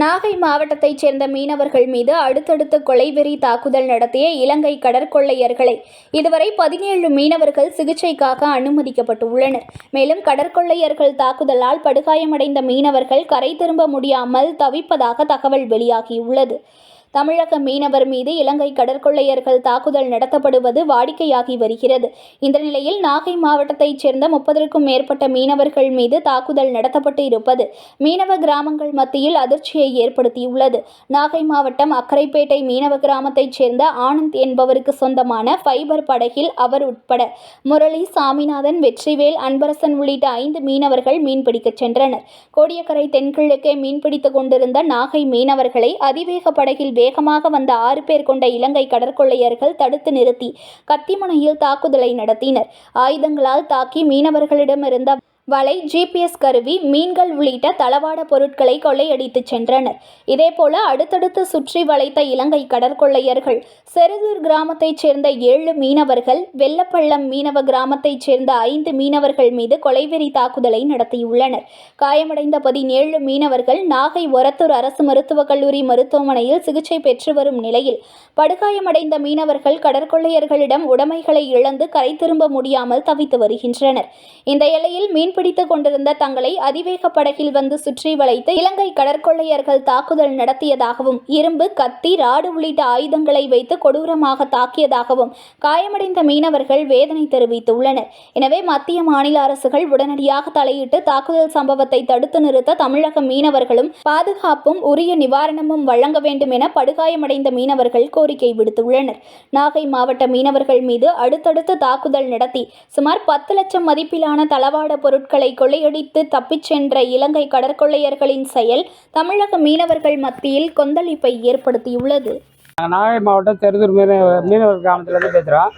நாகை மாவட்டத்தைச் சேர்ந்த மீனவர்கள் மீது அடுத்தடுத்து கொலைவெறி தாக்குதல் நடத்திய இலங்கை கடற்கொள்ளையர்களை இதுவரை பதினேழு மீனவர்கள் சிகிச்சைக்காக அனுமதிக்கப்பட்டுள்ளனர். மேலும் கடற்கொள்ளையர்கள் தாக்குதலால் படுகாயமடைந்த மீனவர்கள் கரை திரும்ப முடியாமல் தவிப்பதாக தகவல் வெளியாகியுள்ளது. தமிழக மீனவர் மீது இலங்கை கடற்கொள்ளையர்கள் தாக்குதல் நடத்தப்படுவது வாடிக்கையாகி வருகிறது. இந்த நிலையில் நாகை மாவட்டத்தைச் சேர்ந்த முப்பதற்கும் மேற்பட்ட மீனவர்கள் மீது தாக்குதல் நடத்தப்பட்டு இருப்பது மீனவ கிராமங்கள் மத்தியில் அதிர்ச்சியை ஏற்படுத்தியுள்ளது. நாகை மாவட்டம் அக்கரைப்பேட்டை மீனவ கிராமத்தைச் சேர்ந்த ஆனந்த் என்பவருக்கு சொந்தமான ஃபைபர் படகில் அவர் உட்பட முரளி சாமிநாதன் வெற்றிவேல் அன்பரசன் உள்ளிட்ட ஐந்து மீனவர்கள் மீன்பிடிக்கச் சென்றனர். கோடியக்கரை தென்கிழக்கே மீன்பிடித்துக் கொண்டிருந்த நாகை மீனவர்களை அதிவேக படகில் வேகமாக வந்த ஆறு பேர் கொண்ட இலங்கை கடற்கொள்ளையர்கள் தடுத்து நிறுத்தி கத்திமுனையில் தாக்குதலை நடத்தினர். ஆயுதங்களால் தாக்கி மீனவர்களிடமிருந்த வலை ஜிபிஎஸ் கருவி மீன்கள் உள்ளிட்ட தளவாட பொருட்களை கொள்ளையடித்துச் சென்றனர். இதேபோல அடுத்தடுத்து சுற்றி வளைத்த இலங்கை கடற்கொள்ளையர்கள் செருதூர் கிராமத்தைச் சேர்ந்த ஏழு மீனவர்கள் வெள்ளப்பள்ளம் மீனவ கிராமத்தைச் சேர்ந்த ஐந்து மீனவர்கள் மீது கொலைவெறி தாக்குதலை நடத்தியுள்ளனர். காயமடைந்த பதினேழு மீனவர்கள் நாகை ஒரத்தூர் அரசு மருத்துவக் கல்லூரி மருத்துவமனையில் சிகிச்சை பெற்று வரும் நிலையில் படுகாயமடைந்த மீனவர்கள் கடற்கொள்ளையர்களிடம் உடைமைகளை இழந்து கரை திரும்ப முடியாமல் தவித்து வருகின்றனர். இந்த எல்லையில் மீன்பிடித்துக் கொண்டிருந்த தங்களை அதிவேக படகில் வந்து சுற்றி வளைத்து இலங்கை கடற்கொள்ளையர்கள் தாக்குதல் நடத்தியதாகவும் இரும்பு கத்தி ராடு உள்ளிட்ட ஆயுதங்களை வைத்து கொடூரமாக தாக்கியதாகவும் காயமடைந்த மீனவர்கள் வேதனை தெரிவித்துள்ளனர். எனவே மத்திய மாநில அரசுகள் உடனடியாக தலையிட்டு தாக்குதல் சம்பவத்தை தடுத்து நிறுத்த தமிழக மீனவர்களும் பாதுகாப்பும் உரிய நிவாரணமும் வழங்க வேண்டும் என படுகாயமடைந்த மீனவர்கள் கோரிக்கை விடுத்துள்ளனர். நாகை மாவட்ட மீனவர்கள் மீது அடுத்தடுத்து தாக்குதல் நடத்தி சுமார் பத்து லட்சம் மதிப்பிலான தளவாட பொருட்கள் பொருட்களை கொள்ளையடித்து தப்பிச் சென்ற இலங்கை கடற்கொள்ளையர்களின் செயல் தமிழக மீனவர்கள் மத்தியில் கொந்தளிப்பை ஏற்படுத்தியுள்ளது. நாங்கள் நாகை மாவட்டம் தெருதூர் மீன மீனவர் கிராமத்துலேருந்து பேசுகிறோம்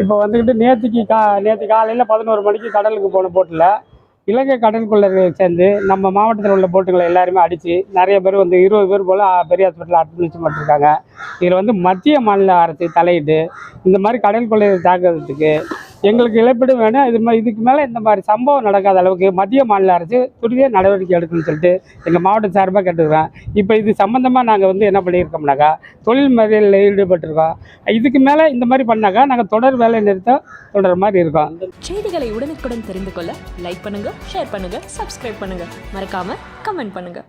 இப்போ வந்துக்கிட்டு நேற்றுக்கு கா நேற்று காலையில் பதினோரு மணிக்கு கடலுக்கு போன போட்டில் இலங்கை கடற்கொள்ளர்கள் சேர்ந்து நம்ம மாவட்டத்தில் உள்ள போட்டுகளை எல்லாருமே அடித்து நிறைய பேர் வந்து இருபது பேர் போல் பெரிய ஹாஸ்பிட்டலில் அட்மிஷன் பண்ணிருக்காங்க இதில் வந்து மத்திய மாநில அரசு தலையிட்டு இந்த மாதிரி கடல் கொள்ளையை தாக்குறதுக்கு எங்களுக்கு இழப்பீடு வேணும். இது மாதிரி இதுக்கு மேலே இந்த மாதிரி சம்பவம் நடக்காத அளவுக்கு மத்திய மாநில அரசு துரித நடவடிக்கை எடுக்கணும்னு சொல்லிட்டு எங்கள் மாவட்டம் சார்பாக கேட்டுக்கிறேன். இப்போ இது சம்மந்தமாக நாங்கள் வந்து என்ன பண்ணியிருக்கோம்னாக்கா தொழில் முறையில் ஈடுபட்டிருக்கோம். இதுக்கு மேலே இந்த மாதிரி பண்ணாக்கா நாங்கள் தொடர் வேலை நிறுத்தம் தொடர் மாதிரி இருக்கோம். செய்திகளை உடனுக்குடன் தெரிந்து கொள்ள லைக் பண்ணுங்கள் ஷேர் பண்ணுங்கள் சப்ஸ்கிரைப் பண்ணுங்கள் மறக்காம கமெண்ட் பண்ணுங்கள்